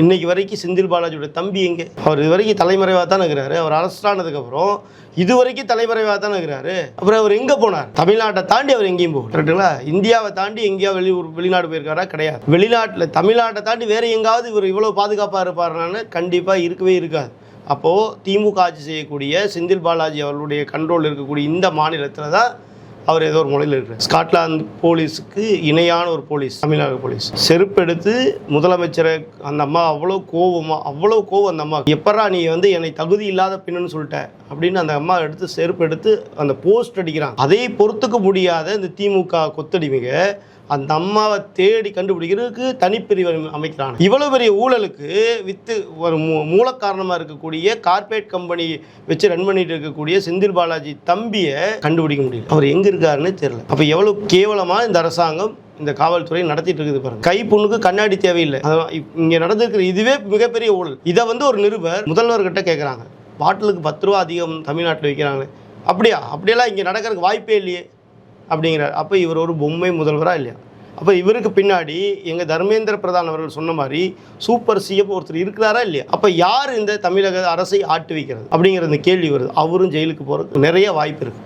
இன்னைக்கு வரைக்கும் செந்தில் பாலாஜியோட தம்பி எங்கே? அவர் இது வரைக்கும் தலைமறைவாக தான் இருக்கிறாரு. அவர் அரசானதுக்கப்புறம் இது வரைக்கும் தலைமறைவாக தான் இருக்கிறாரு. அப்புறம் அவர் எங்கே போனார்? தமிழ்நாட்டை தாண்டி அவர் எங்கேயும் போகும் கரெக்டுங்களா இந்தியாவை தாண்டி எங்கேயா வெளி வெளிநாடு போயிருக்காரா? கிடையாது. வெளிநாட்டில் தமிழ்நாட்டை தாண்டி வேறு எங்காவது இவர் இவ்வளோ பாதுகாப்பாக இருப்பாருனான்னு கண்டிப்பாக இருக்கவே இருக்காது. அப்போது திமுக ஆட்சி செய்யக்கூடிய செந்தில் பாலாஜி அவர்களுடைய கண்ட்ரோல் இருக்கக்கூடிய இந்த மாநிலத்தில் தான் அவர் ஏதோ ஒரு முறையில் இருக்கிறார். ஸ்காட்லாந்து போலீஸுக்கு இணையான ஒரு போலீஸ் தமிழ்நாடு போலீஸ். செருப்பெடுத்து முதலமைச்சரை அந்த அம்மா அவ்வளோ கோவமா அவ்வளோ கோவம் அந்த அம்மா எப்பரா நீ வந்து என்னை தகுதி இல்லாத பெண்ணுன்னு சொல்லிட்ட? அப்படின்னு அந்த அம்மா எடுத்து செருப்பு எடுத்து அந்த போஸ்ட் அடிக்கிறாங்க. அதை பொறுத்துக்க முடியாத இந்த திமுக கொத்தடிமைக அந்த அம்மாவை தேடி கண்டுபிடிக்கிறதுக்கு தனிப்பிரிவு அமைக்கிறாங்க. இவ்வளவு பெரிய ஊழலுக்கு வித்து ஒரு மூ மூல காரணமாக இருக்கக்கூடிய கார்ப்பரேட் கம்பெனி வச்சு ரன் பண்ணிட்டு இருக்கக்கூடிய செந்தில் பாலாஜி தம்பியை கண்டுபிடிக்க முடியல. அவர் எங்கே இருக்காருன்னு தெரியல. அப்போ எவ்வளவு கேவலமாக இந்த அரசாங்கம் இந்த காவல்துறை நடத்திட்டு இருக்குது பாருங்க. கை புண்ணுக்கு கண்ணாடி தேவையில்லை. அதான் இங்க நடந்திருக்கிற இதுவே மிகப்பெரிய ஊழல். இதை வந்து ஒரு நிருபர் முதல்வர்கிட்ட கேட்குறாங்க பாட்டிலுக்கு பத்து ரூபா அதிகம் தமிழ்நாட்டில் விற்கிறாங்க அப்படியா? அப்படியெல்லாம் இங்கே நடக்கிறதுக்கு வாய்ப்பே இல்லையே. அப்படிங்கிறார். அப்போ இவர் ஒரு பொம்மை முதல்வராக இல்லையா? அப்போ இவருக்கு பின்னாடி எங்கள் தர்மேந்திர பிரதான் அவர்கள் சொன்ன மாதிரி சூப்பர் சிஎம் ஒருத்தர் இருக்கிறாரா இல்லையா? அப்போ யார் இந்த தமிழக அரசை ஆட்டு வைக்கிறது அப்படிங்கிற இந்த கேள்வி வருது. அவரும் ஜெயிலுக்கு போகிறதுக்கு நிறைய வாய்ப்பு இருக்குது